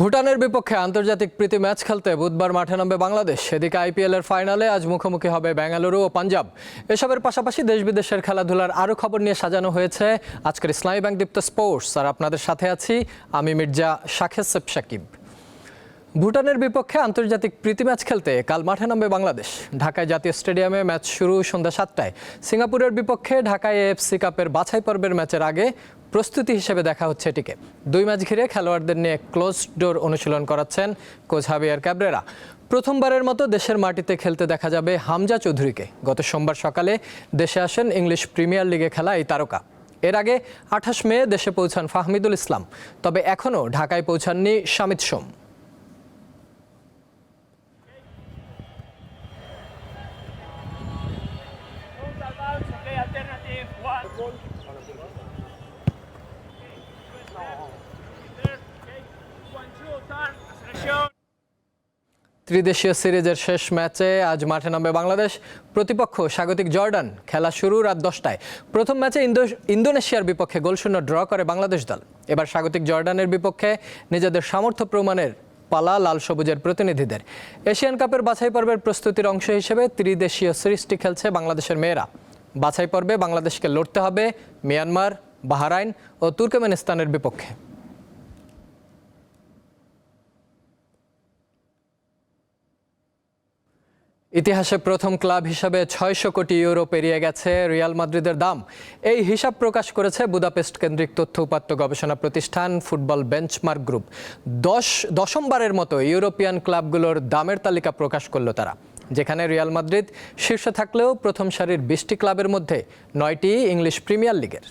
ভুটানের বিপক্ষে আন্তর্জাতিক প্রীতি ম্যাচ খেলতে বুধবার মাঠে নামবে বাংলাদেশ। এদিকে আইপিএল এর ফাইনালে আজ মুখোমুখি হবে বেঙ্গালুরু ও পাঞ্জাব। এসবের পাশাপাশি দেশ বিদেশের খেলাধুলার আরও খবর নিয়ে সাজানো হয়েছে আজকের ইসলামী ব্যাংক দীপ্ত স্পোর্টস। আর আপনাদের সাথে আছি আমি মির্জা শাখেসেব সাকিব। ভুটানের বিপক্ষে আন্তর্জাতিক প্রীতি ম্যাচ খেলতে কাল মাঠে নামবে বাংলাদেশ। ঢাকায় জাতীয় স্টেডিয়ামে ম্যাচ শুরু সন্ধ্যা সাতটায়। সিঙ্গাপুরের বিপক্ষে ঢাকায় এএফসি কাপের বাছাই পর্বের ম্যাচের আগে প্রস্তুতি হিসেবে দেখা হচ্ছে এটিকে। দুই ম্যাচ ঘিরে খেলোয়াড়দের নিয়ে ক্লোজ ডোর অনুশীলন করাচ্ছেন কোচ হাবিয়ার ক্যাবরেরা। প্রথমবারের মতো দেশের মাটিতে খেলতে দেখা যাবে হামজা চৌধুরীকে। গত সোমবার সকালে দেশে আসেন ইংলিশ প্রিমিয়ার লিগে খেলা এই তারকা। এর আগে আঠাশ মে দেশে পৌঁছান ফাহমিদুল ইসলাম। তবে এখনও ঢাকায় পৌঁছাননি শামিত সোম। ত্রিদেশীয় সিরিজের শেষ ম্যাচে আজ মাঠে নামবে বাংলাদেশ। প্রতিপক্ষ স্বাগতিক জর্ডান, খেলা শুরু রাত দশটায়। প্রথম ম্যাচে ইন্দো- ইন্দোনেশিয়ার বিপক্ষে গোলশূন্য ড্র করে বাংলাদেশ দল। এবার স্বাগতিক জর্ডানের বিপক্ষে নিজেদের সামর্থ্য প্রমাণের পালা লাল সবুজের প্রতিনিধিদের। এশিয়ান কাপের বাছাই পর্বের প্রস্তুতির অংশ হিসেবে ত্রিদেশীয় সিরিজটি খেলছে বাংলাদেশের মেয়েরা। বাছাই পর্বে বাংলাদেশকে লড়তে হবে মিয়ানমার, বাহারাইন ও তুর্কমেনিস্তানের বিপক্ষে। ইতিহাসে প্রথম ক্লাব হিসাবে ছয়শো কোটি ইউরো পেরিয়ে গেছে রিয়াল মাদ্রিদের দাম। এই হিসাব প্রকাশ করেছে বুদাপেস্ট কেন্দ্রিক তথ্য উপাত্ত গবেষণা প্রতিষ্ঠান ফুটবল বেঞ্চমার্ক গ্রুপ। দশ, দশমবারের মতো ইউরোপিয়ান ক্লাবগুলোর দামের তালিকা প্রকাশ করল তারা, যেখানে রিয়াল মাদ্রিদ শীর্ষে থাকলেও প্রথম সারির বিশটি ক্লাবের মধ্যে নয়টি ইংলিশ প্রিমিয়ার লিগের।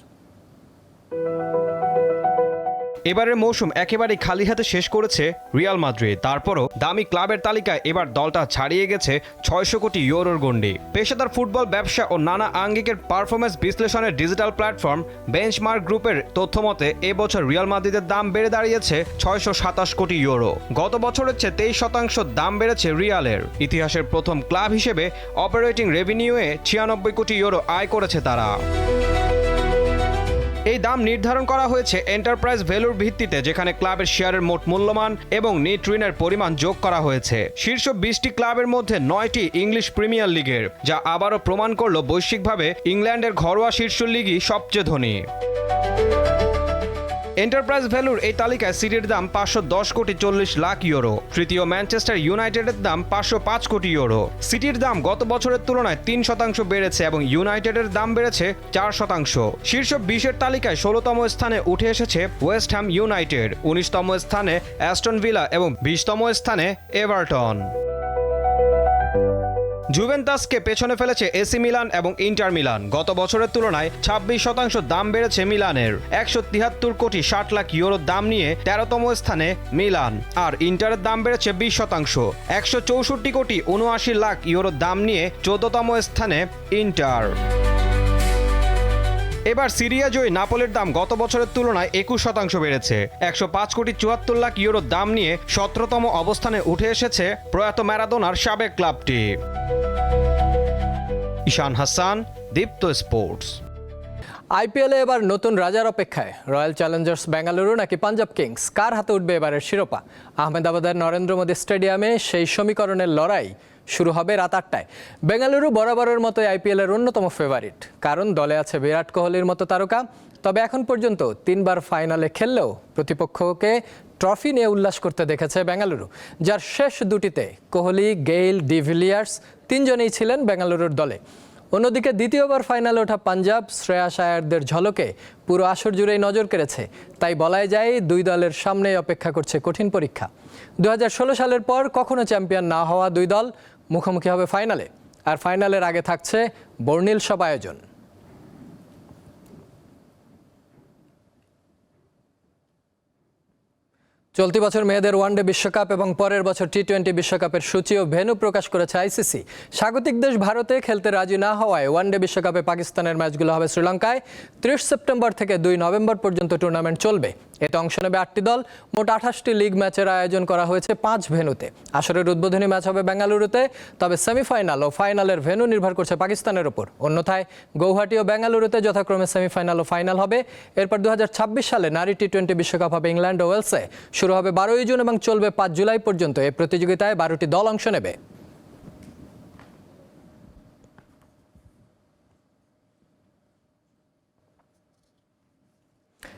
এবারের মৌসুম একেবারেই খালি হাতে শেষ করেছে রিয়াল মাদ্রিদ। তারপরও দামি ক্লাবের তালিকায় এবার দলটা ছাড়িয়ে গেছে ছয়শো কোটি ইউরোর গন্ডি পেশাদার ফুটবল ব্যবসা ও নানা আঙ্গিকের পারফরমেন্স বিশ্লেষণের ডিজিটাল প্ল্যাটফর্ম বেঞ্চমার্ক গ্রুপের তথ্যমতে, এবছর রিয়াল মাদ্রিদের দাম বেড়ে দাঁড়িয়েছে ছয়শো সাতাশ কোটি ইউরো। গত বছরের চেয়ে তেইশ শতাংশ দাম বেড়েছে রিয়ালের। ইতিহাসের প্রথম ক্লাব হিসেবে অপারেটিং রেভিনিউয়ে ছিয়ানব্বই কোটি ইউরো আয় করেছে তারা। এই দাম নির্ধারণ করা হয়েছে এন্টারপ্রাইজ ভ্যালুর ভিত্তিতে, যেখানে ক্লাবের শেয়ারের মোট মূল্যমান এবং নেট ঋণের পরিমাণ যোগ করা হয়েছে। শীর্ষ বিশটি ক্লাবের মধ্যে নয়টি ইংলিশ প্রিমিয়ার লিগের, যা আবারও প্রমাণ করল বৈশ্বিকভাবে ইংল্যান্ডের ঘরোয়া শীর্ষ লিগই সবচেয়ে ধনী। এন্টারপ্রাইজ ভ্যালুর এই তালিকায় সিটির দাম পাঁচশো দশ কোটি চল্লিশ লাখ ইউরো। তৃতীয় ম্যানচেস্টার ইউনাইটেডের দাম পাঁচশো পাঁচ কোটি ইউরো। সিটির দাম গত বছরের তুলনায় তিন শতাংশ বেড়েছে এবং ইউনাইটেডের দাম বেড়েছে চার শতাংশ। শীর্ষ বিশের তালিকায় ষোলোতম স্থানে উঠে এসেছে ওয়েস্ট হ্যাম ইউনাইটেড উনিশতম স্থানে অ্যাস্টন ভিলা এবং বিশতম স্থানে এভারটন জুভেন্টাসকে পেছনে ফেলেছে এসি মিলান এবং ইন্টার মিলান। গত বছরের তুলনায় ছাব্বিশ শতাংশ দাম বেড়েছে মিলানের। একশো তিহাত্তর কোটি ষাট লাখ ইউরোর দাম নিয়ে তেরোতম স্থানে মিলান। আর ইন্টারের দাম বেড়েছে বিশ শতাংশ। একশো চৌষট্টি কোটি উনআশি লাখ ইউরোর দাম নিয়ে চোদ্দতম স্থানে ইন্টার। এবার সিরিয়া জয়ী নাপোলের দাম গত বছরের তুলনায় একুশ শতাংশ বেড়েছে। একশো পাঁচ কোটি চুয়াত্তর লাখ ইউরোর দাম নিয়ে সতেরোতম অবস্থানে উঠে এসেছে প্রয়াত ম্যারাদোনার সাবেক ক্লাবটি। ঈশান হাসান, দীপ্ত স্পোর্টস। আইপিএলে এবার নতুন রাজার অপেক্ষায়। রয়্যাল চ্যালেঞ্জার্স বেঙ্গালুরু নাকি পাঞ্জাব কিংস? কার হাতে উঠবে এবারের শিরোপা? আহমেদাবাদের নরেন্দ্র মোদী স্টেডিয়ামে সেই সমীকরণের লড়াই শুরু হবে রাত আটটায়। বেঙ্গালুরু বরাবরের মতো আইপিএলের অন্যতম ফেভারিট কারণ দলে আছে বিরাট কোহলির মতো তারকা। তবে এখন পর্যন্ত তিনবার ফাইনালে খেললেও প্রতিপক্ষকে ট্রফি নিয়ে উল্লাস করতে দেখেছে বেঙ্গালুরু যার শেষ দুটিতে কোহলি, গেইল, ডিভিলিয়ার্স তিনজনেই ছিলেন বেঙ্গালুরুর দলে। অন্যদিকে দ্বিতীয়বার ফাইনালে ওঠা পাঞ্জাব শ্রেয়াস আয়ারদের ঝলকে পুরো আসর জুড়েই নজর কেড়েছে। তাই বলাই যায় দুই দলের সামনেই অপেক্ষা করছে কঠিন পরীক্ষা। দু হাজার ষোলো সালের পর কখনো চ্যাম্পিয়ন না হওয়া দুই দল মুখোমুখি হবে ফাইনালে। আর ফাইনালের আগে থাকছে বর্ণিল সব আয়োজন। চলতি বছর মেয়েদের ওয়ানডে বিশ্বকাপ এবং পরের বছর টি টোয়েন্টি বিশ্বকাপের সূচি ও ভেন্যু প্রকাশ করেছে আইসিসি স্বাগতিক দেশ ভারতে খেলতে রাজি না হওয়ায় ওয়ানডে বিশ্বকাপে পাকিস্তানের ম্যাচগুলো হবে শ্রীলঙ্কায়। ত্রিশ সেপ্টেম্বর থেকে দুই নভেম্বর পর্যন্ত টুর্নামেন্ট চলবে। এতে অংশ নেবে আটটি দল। মোট আঠাশটি লিগ ম্যাচের আয়োজন করা হয়েছে পাঁচ ভেনুতে আসরের উদ্বোধনী ম্যাচ হবে বেঙ্গালুরুতে, তবে সেমিফাইনাল ও ফাইনালের ভেন্যু নির্ভর করছে পাকিস্তানের ওপর অন্যথায় গৌহাটি ও বেঙ্গালুরুতে যথাক্রমে সেমিফাইনাল ও ফাইনাল হবে। এরপর দু হাজার ছাব্বিশ সালে নারী টি টোয়েন্টি বিশ্বকাপ হবে ইংল্যান্ড ও ওয়েলসে। শুরু হবে বারোই জুন এবং চলবে পাঁচ জুলাই পর্যন্ত। এই প্রতিযোগিতায় বারোটি দল অংশ নেবে।